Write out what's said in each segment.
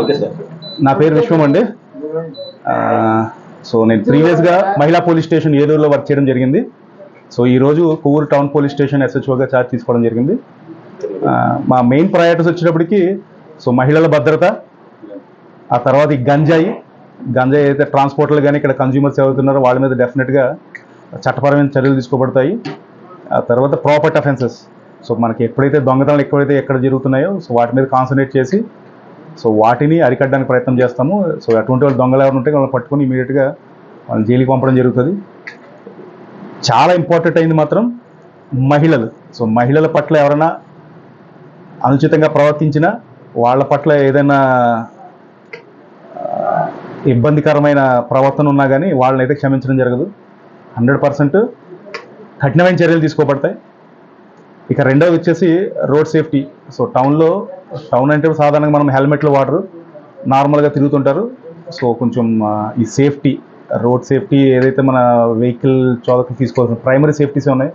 Okay sir నా పేరు విశ్వం అండి. సో నేను ప్రీవియస్గా మహిళా పోలీస్ స్టేషన్ ఏలూరులో వర్క్ చేయడం జరిగింది. సో ఈరోజు కొవ్వూరు టౌన్ పోలీస్ స్టేషన్ ఎస్హెచ్ఓగా ఛార్జ్ తీసుకోవడం జరిగింది. మా మెయిన్ ప్రయారిటీస్ వచ్చేటప్పటికి సో మహిళల భద్రత ఆ తర్వాత ఈ గంజాయి. గంజాయి అయితే ట్రాన్స్పోర్ట్లు కానీ ఇక్కడ కన్జ్యూమర్స్ ఎవరుతున్నారో వాళ్ళ మీద డెఫినెట్గా చట్టపరమైన చర్యలు తీసుకోబడతాయి. ఆ తర్వాత ప్రాపర్టీ అఫెన్సెస్ సో మనకి ఎప్పుడైతే దొంగతనాలు ఎక్కడైతే ఎక్కడ జరుగుతున్నాయో సో వాటి మీద కాన్సన్ట్రేట్ చేసి సో వాటిని అరికట్టడానికి ప్రయత్నం చేస్తాము. సో అటువంటి వాళ్ళు దొంగలు ఎవరు ఉంటే వాళ్ళని పట్టుకొని ఇమీడియట్గా వాళ్ళని జైలుకి పంపడం జరుగుతుంది. చాలా ఇంపార్టెంట్ అయింది మాత్రం మహిళలు. సో మహిళల పట్ల ఎవరైనా అనుచితంగా ప్రవర్తించినా వాళ్ళ పట్ల ఏదైనా ఇబ్బందికరమైన ప్రవర్తన ఉన్నా కానీ వాళ్ళని అయితే క్షమించడం జరగదు. హండ్రెడ్ పర్సెంట్ కఠినమైన చర్యలు తీసుకోబడతాయి. ఇక రెండవది వచ్చేసి రోడ్ సేఫ్టీ. సో టౌన్లో టౌన్ అంటే సాధారణంగా మనం హెల్మెట్లు వాడరు. నార్మల్గా తిరుగుతుంటారు. సో కొంచెం ఈ సేఫ్టీ రోడ్ సేఫ్టీ ఏదైతే మన వెహికల్ చోదకు తీసుకోవాల్సిన ప్రైమరీ సేఫ్టీస్ ఉన్నాయి.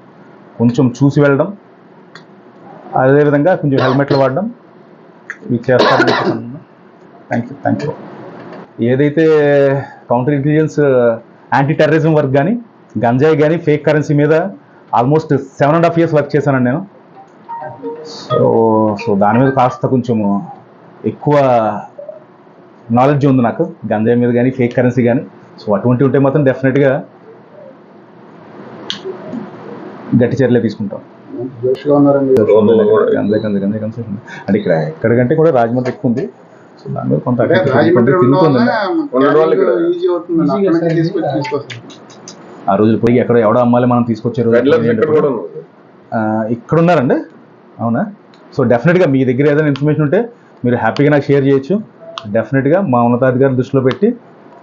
కొంచెం చూసి వెళ్ళడం. అదేవిధంగా కొంచెం హెల్మెట్లు వాడడం. ఇవి చేస్తారని థ్యాంక్ యూ థ్యాంక్ యూ ఏదైతే counter intelligence anti terrorism work కానీ గంజాయి కానీ ఫేక్ కరెన్సీ మీద almost seven and half years work చేశానండి నేను. సో సో దాని మీద కాస్త కొంచెం ఎక్కువ నాలెడ్జ్ ఉంది నాకు. గంజాయి మీద కానీ ఫేక్ కరెన్సీ కానీ సో అటువంటి ఉంటే మాత్రం డెఫినెట్గా గట్టి చర్యలే తీసుకుంటాం. జోష్గా ఉన్నారండి. గంజాయి గంజాయి గంజాయి గంజాయి అంటే ఇక్కడ ఎక్కడికంటే కూడా రాజమండ్రి ఎక్కువ ఉంది. సో దాని మీద కొంత ఆ రోజు పోయి ఎక్కడ ఎవడో అమ్మాలి మనం తీసుకొచ్చే రోజు రెడ్ లైన్స్ ఇక్కడ కూడా ఉంది. ఆ, ఇక్కడ ఉన్నారండి. అవునా? సో డెఫినెట్గా మీ దగ్గర ఏదైనా ఇన్ఫర్మేషన్ ఉంటే మీరు హ్యాపీగా నాకు షేర్ చేయొచ్చు. డెఫినెట్గా మా ఉన్నతాధికారులు దృష్టిలో పెట్టి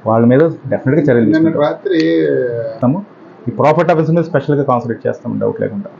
వాళ్ళ మీద డెఫినెట్గా చర్యలు తీసుకుంటాము రాత్రి ఈ ప్రాపర్టీ ఆఫీస్ మీద స్పెషల్గా కాన్సన్ట్రేట్ చేస్తాం డౌట్ లేకుండా.